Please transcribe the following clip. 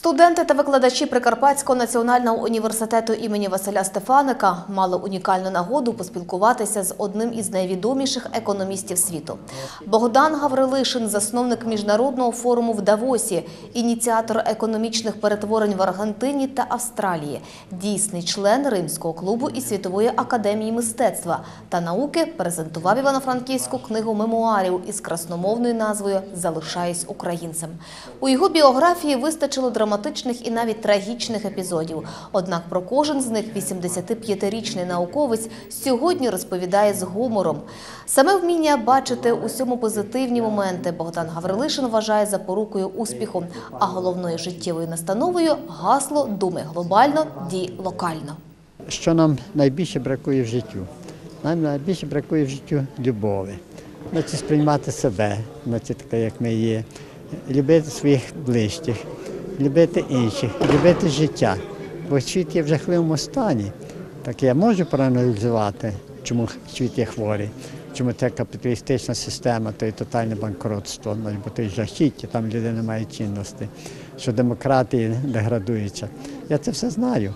Студенти та викладачі Прикарпатського національного університету імені Василя Стефаника мали унікальну нагоду поспілкуватися з одним із найвідоміших економістів світу. Богдан Гаврилишин, засновник міжнародного форуму в Давосі, ініціатор економічних перетворень в Аргентині та Австралії, дійсний член Римського клубу і Світової академії мистецтва та науки, презентував Івано-Франківську книгу мемуарів із красномовною назвою Залишаюсь українцем. У його біографії вистачило драматичних і навіть трагічних епізодів. Однак про кожен з них 85-річний науковець сьогодні розповідає з гумором. Саме вміння бачити усьому позитивні моменти Богдан Гаврилишин вважає запорукою успіху, а головною життєвою настановою гасло «Думай глобально, дій локально». що нам найбільше бракує в життю. Нам найбільше бракує в життю любові. Значить, сприймати себе, значить, таке, як ми є, любити своїх ближчих, любити інших, любити життя. Бо світ є в жахливому стані. Так я можу проаналізувати, чому світ є хворий, чому це капіталістична система, то є тотальне банкротство, бо то й жахіття, там людина має цінності, що демократія деградується. Я це все знаю.